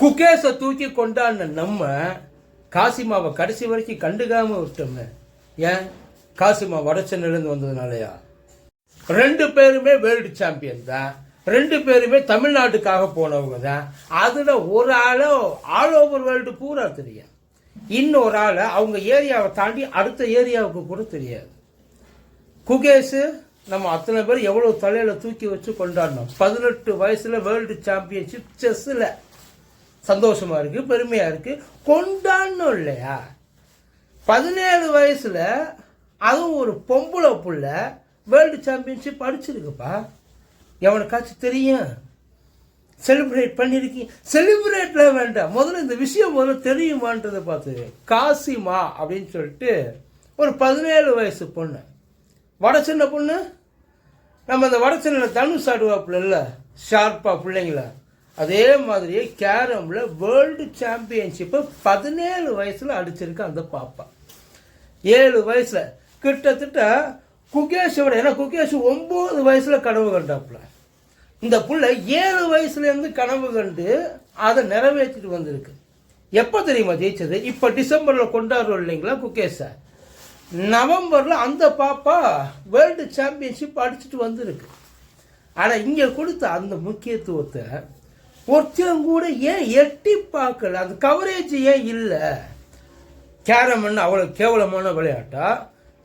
குகேஸை தூக்கி கொண்டாடின நம்ம காசிமாவை கடைசி வரைக்கும் கண்டுக்காம விட்டோமே. ஏன்? காசிமா வடச்சென்னிலேருந்து வந்ததுனாலயா? ரெண்டு பேருமே வேர்ல்டு சாம்பியன் தான். ரெண்டு பேருமே தமிழ்நாட்டுக்காக போனவங்க தான். அதில் ஒரு ஆளோ ஆல் ஓவர் வேர்ல்டு பூரா தெரியும். இன்னொரு ஆளை அவங்க ஏரியாவை தாண்டி அடுத்த ஏரியாவுக்கு கூட தெரியாது. குகேஷ் நம்ம அத்தனை பேர் எவ்வளோ தலையில் தூக்கி வச்சு கொண்டாடணும். பதினெட்டு வயசில் வேர்ல்டு சாம்பியன்ஷிப் செஸ்ஸில் சந்தோஷமாக இருக்குது பெருமையாக இருக்குது கொண்டாடணும் இல்லையா? பதினேழு வயசில் அதுவும் ஒரு பொம்பளை புள்ள வேர்ல்டு சாம்பியன்ஷிப் அடிச்சிருக்குப்பா. எவனுக்காச்சும் தெரியும்? செலிப்ரேட் பண்ணியிருக்கீங்க செலிப்ரேட்ல வேண்டாம். முதல்ல இந்த விஷயம் முதல்ல தெரியுமான்றதை பார்த்து காசிமா அப்படின்னு சொல்லிட்டு ஒரு பதினேழு வயசு பொண்ணு. வட சின்ன பொண்ணு? நம்ம அந்த வட சின்ன தனுஷ் ஆடுவாப்புல இல்லை? ஷார்ப்பாக பிள்ளைங்கள. அதே மாதிரியே கேரமில் வேர்ல்டு சாம்பியன்ஷிப்பை பதினேழு வயசில் அடிச்சிருக்கு அந்த பாப்பா. ஏழு வயசில். கிட்டத்தட்ட குகேஷோட ஏன்னா குகேஷ் ஒம்பது வயசில் கனவு கண்டாப்புல. இந்த புள்ள ஏழு வயசுலேருந்து கனவு கண்டு அதை நிறைவேற்றிட்டு வந்திருக்கு. எப்போ தெரியுமா ஜெயிச்சது? இப்போ டிசம்பரில் கொண்டாடுறோம் இல்லைங்களா குகேஷை? நவம்பரில் அந்த பாப்பா வேர்ல்டு சாம்பியன்ஷிப் அடிச்சுட்டு வந்திருக்கு. ஆனால் இங்கே கொடுத்த அந்த முக்கியத்துவத்தை ஒருத்தன் கூட ஏன் எட்டி பார்க்கல? அந்த கவரேஜ் ஏன் இல்லை? கேரம்னு அவ்வளோ கேவலமான விளையாட்டா?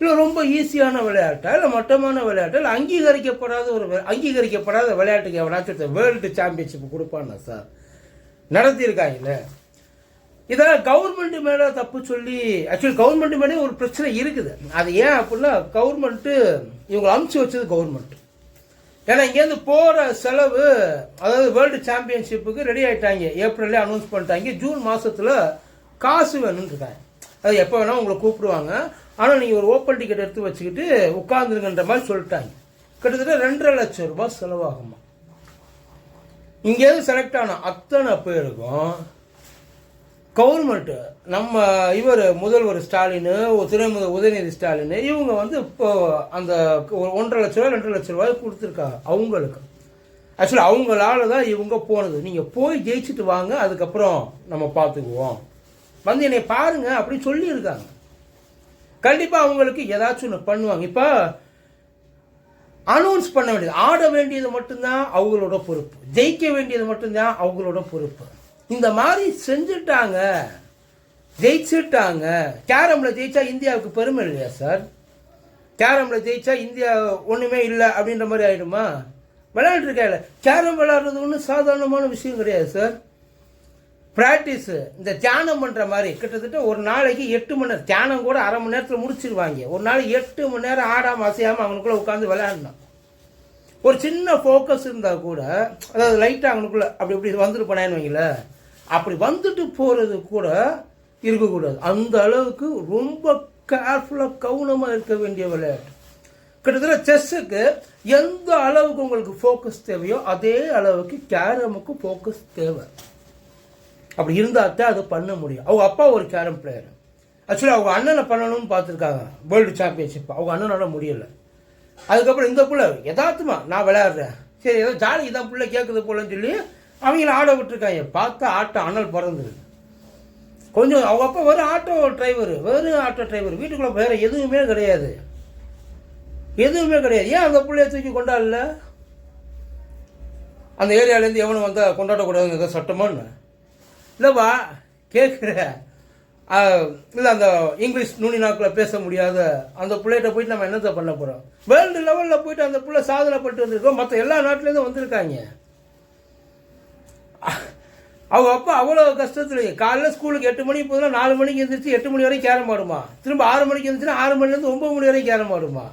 இல்லை ரொம்ப ஈஸியான விளையாட்டா? இல்லை மட்டமான விளையாட்டா? இல்லை அங்கீகரிக்கப்படாத ஒரு அங்கீகரிக்கப்படாத விளையாட்டுக்கு எவனாச்சும் வேர்ல்டு சாம்பியன்ஷிப் கொடுப்பானா சார்? நடத்தியிருக்காங்கல்ல இதெல்லாம் கவர்மெண்ட் மேலே தப்பு சொல்லி ஆக்சுவலி கவர்மெண்ட் மேலே ஒரு பிரச்சனை இருக்குது. அது ஏன் அப்படின்னா கவர்மெண்ட்டு இவங்களை அமுச்சு வச்சது கவர்மெண்ட் ஏன்னா இங்கேருந்து போகிற செலவு அதாவது வேர்ல்டு சாம்பியன்ஷிப்புக்கு ரெடி ஆகிட்டாங்க ஏப்ரல்லே அனௌன்ஸ் பண்ணிட்டாங்க. ஜூன் மாதத்தில் காசு வேணும்னு இருக்காங்க அது எப்போ வேணால் உங்களை கூப்பிடுவாங்க. ஆனால் நீங்கள் ஒரு ஓப்பன் டிக்கெட் எடுத்து வச்சுக்கிட்டு உட்காந்துருங்கன்ற மாதிரி சொல்லிட்டாங்க. கிட்டத்தட்ட ரெண்டரை லட்சம் ரூபாய் செலவாகுமா இங்கேருந்து செலக்ட் ஆன அத்தனை பேருக்கும் கவர்மெண்ட்டு நம்ம இவர் முதல்வர் ஸ்டாலின் துணை முதல் உதயநிதி ஸ்டாலின் இவங்க வந்து இப்போ அந்த ஒரு ஒன்றரை லட்ச ரூபாய் ரெண்டு லட்ச ரூபாய் கொடுத்துருக்காங்க அவங்களுக்கு. ஆக்சுவலி அவங்களால தான் இவங்க போனது. நீங்கள் போய் ஜெயிச்சுட்டு வாங்க அதுக்கப்புறம் நம்ம பார்த்துக்குவோம். வந்து என்னை பாருங்க அப்படின்னு சொல்லியிருக்காங்க. கண்டிப்பாக அவங்களுக்கு ஏதாச்சும் ஒன்று பண்ணுவாங்க. இப்போ அனௌன்ஸ் பண்ண வேண்டியது ஆட வேண்டியது மட்டும்தான் அவங்களோட பொறுப்பு. ஜெயிக்க வேண்டியது மட்டும்தான் அவங்களோட பொறுப்பு. இந்த மாதிரி செஞ்சுட்டாங்க ஜெயிச்சுட்டாங்க. கேரமில் ஜெயிச்சா இந்தியாவுக்கு பெருமை இல்லையா சார் கேரமில் ஜெயிச்சா இந்தியா ஒன்றுமே இல்லை அப்படின்ற மாதிரி ஆயிடுமா? விளையாண்டுருக்கால கேரம் விளையாடுறது ஒன்றும் சாதாரணமான விஷயம் கிடையாது சார் ப்ராக்டிஸு இந்த தியானம் பண்ணுற மாதிரி கிட்டத்தட்ட ஒரு நாளைக்கு எட்டு மணி நேரம் தியானம் கூட அரை மணி நேரத்தில் முடிச்சிருவாங்க. ஒரு நாளைக்கு எட்டு மணி நேரம் ஆடாமல் அசையாமல் அவனுக்குள்ளே உட்காந்து விளையாடணும். ஒரு சின்ன ஃபோக்கஸ் இருந்தால் கூட அதாவது லைட்டாக அவனுக்குள்ளே அப்படி இப்படி வந்துட்டு போனேன்னு வைங்களேன். அப்படி வந்துட்டு போகிறது கூட இருக்கக்கூடாது. அந்த அளவுக்கு ரொம்ப கேர்ஃபுல்லாக கவனமாக இருக்க வேண்டிய விளையாட்டு. கிட்டத்தட்ட செஸ்ஸுக்கு எந்த அளவுக்கு உங்களுக்கு ஃபோக்கஸ் தேவையோ அதே அளவுக்கு கேரமுக்கு ஃபோக்கஸ் தேவை. அப்படி இருந்தால் தான் அதை பண்ண முடியும். அவங்க அப்பா ஒரு கேரம் பிளேயர் ஆக்சுவலி அவங்க அண்ணனை பண்ணணும்னு பார்த்துருக்காங்க. வேர்ல்டு சாம்பியன்ஷிப் அவங்க அண்ணனால முடியலை. அதுக்கப்புறம் இந்த பிள்ளை யதார்த்தமாக நான் விளையாடுறேன். சரி ஏதோ ஜாலி இதான் பிள்ளை கேட்குது போலன்னு சொல்லி அவங்கள ஆட விட்டுருக்காங்க. பார்த்தா ஆட்டோ அனல் பிறந்துருக்கு கொஞ்சம் அவங்க அப்பா வெறும் ஆட்டோ டிரைவர் வெறும் ஆட்டோ டிரைவர். வீட்டுக்குள்ளே வேறு எதுவுமே கிடையாது. எதுவுமே கிடையாது. ஏன் அந்த பிள்ளைய தூக்கி கொண்டாடல? அந்த ஏரியாலேருந்து எவனும் வந்தால் கொண்டாடக்கூடாதுங்க ஏதோ சட்டமான்னு இல்லைப்பா கேட்குற இல்லை அந்த இங்கிலீஷ் நுனி நாக்கில் பேச முடியாத அந்த பிள்ளைகிட்ட போயிட்டு நம்ம என்னத்தை பண்ண போகிறோம் வேர்ல்டு லெவலில் போயிட்டு அந்த பிள்ளை சாதனை பண்ணிட்டு வந்திருக்கோம். மற்ற எல்லா நாட்டிலேருந்து வந்திருக்காங்க. அவங்க அப்பா அவ்வளோ கஷ்டத்துலையும் காலைல ஸ்கூலுக்கு எட்டு மணிக்கு போதுனா நாலு மணிக்கு எழுந்திரிச்சு எட்டு மணி வரைக்கும் கேரம் ஆடுமா? திரும்ப ஆறு மணிக்கு எழுந்திரிச்சுன்னா ஆறு மணிலேருந்து ஒம்பது மணி வரைக்கும் கேரம் ஆடுமா?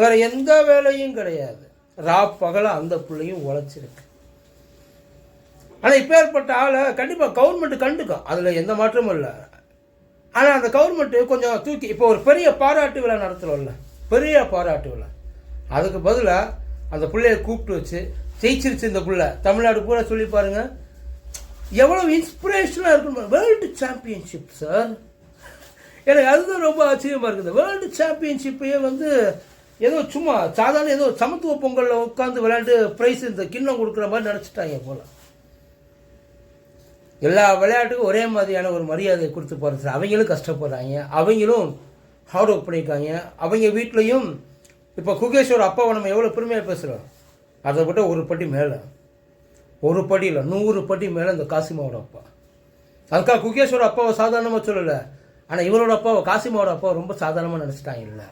வேற எந்த வேலையும் கிடையாது. ரா பகலாக அந்த பிள்ளையும் உழைச்சிருக்கு. ஆனால் இப்பேற்பட்ட ஆளை கண்டிப்பாக கவர்மெண்ட் கண்டுக்கும். அதில் எந்த மாற்றமும் இல்லை. ஆனால் அந்த கவர்மெண்ட்டு கொஞ்சம் தூக்கி இப்போ ஒரு பெரிய பாராட்டு விழா நடத்துகிறோம்ல பெரிய பாராட்டு விழா. அதுக்கு பதிலாக அந்த பிள்ளைய கூப்பிட்டு வச்சு ஜெயிச்சிருச்சு இந்த பிள்ளை. தமிழ்நாடு பூரா சொல்லி பாருங்கள் எவ்வளவு இன்ஸ்பிரேஷனாக இருக்கணும் வேர்ல்டு சாம்பியன்ஷிப் சார் எனக்கு அதுதான் ரொம்ப ஆச்சரியமாக இருக்குது. வேர்ல்டு சாம்பியன்ஷிப்பையே வந்து ஏதோ சும்மா சாதாரண ஏதோ சமத்துவ பொங்கலில் உட்காந்து விளையாண்டு ப்ரைஸ் இந்த கிண்ணம் கொடுக்குற மாதிரி நினச்சிட்டாங்க போல. எல்லா விளையாட்டுக்கும் ஒரே மாதிரியான ஒரு மரியாதை கொடுத்து போகிறது அவங்களும் கஷ்டப்படுறாங்க. அவங்களும் ஹார்ட் ஒர்க் பண்ணியிருக்காங்க. அவங்க வீட்லேயும் இப்போ குகேஸ்வர் அப்பாவை நம்ம எவ்வளோ பெருமையாக பேசுகிறோம் அதை விட ஒரு பட்டி மேலே. ஒரு படி இல்லை நூறு படி மேலே இந்த காசிமாவோட அப்பா. அதுக்காக குகேஸ்வர் அப்பாவை சாதாரணமாக சொல்லலை. ஆனால் இவரோட அப்பாவை காசிமாவோட அப்பாவை ரொம்ப சாதாரணமாக நினச்சிட்டாங்க இல்லை.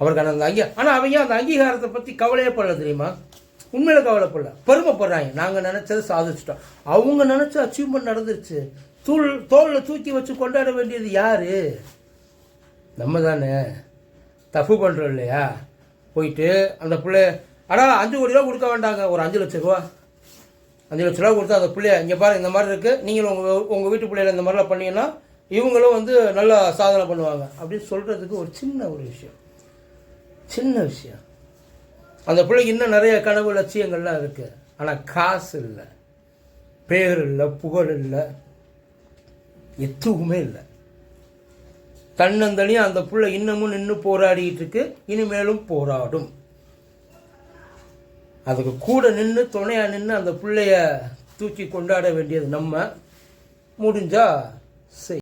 அவருக்கான அந்த அங்கீ ஆனால் அவங்க அந்த அங்கீகாரத்தை பற்றி கவலையே படல தெரியுமா? உண்மையில கவலைப்படல. பெருமைப்படுறாங்க. நாங்கள் நினச்சதை சாதிச்சிட்டோம். அவங்க நினச்ச அச்சீவ்மெண்ட் நடந்துருச்சு. தூள் தோளில் தூக்கி வச்சு கொண்டாட வேண்டியது யார்? நம்ம தானே. தப்பு பண்ணுறோம் இல்லையா? போயிட்டு அந்த பிள்ளை ஆனால் அஞ்சு கோடி ரூபா கொடுக்க வேண்டாங்க. ஒரு அஞ்சு லட்ச ரூபா. அஞ்சு லட்ச ரூபா கொடுத்தா அந்த பிள்ளைய இங்கே பாரு இந்த மாதிரி இருக்குது நீங்களும் உங்கள் உங்கள் வீட்டு பிள்ளையில இந்த மாதிரிலாம் பண்ணீங்கன்னா இவங்களும் வந்து நல்லா சாதனை பண்ணுவாங்க. அப்படின்னு சொல்கிறதுக்கு ஒரு சின்ன ஒரு விஷயம். சின்ன விஷயம். அந்த பிள்ளைக்கு இன்னும் நிறைய கனவு லட்சியங்கள்லாம் இருக்குது ஆனால் காசு இல்லை. பேர் இல்லை புகழ் இல்லை. எதுவுமே இல்லை. தன்னந்தனியாக அந்த பிள்ளை இன்னமும் நின்று போராடிக்கிட்டு இருக்கு. இனிமேலும் போராடும். அதுக்கு கூட நின்று துணையாக நின்று அந்த பிள்ளைய தூக்கி கொண்டாட வேண்டியது நம்ம. முடிஞ்சால் செய்.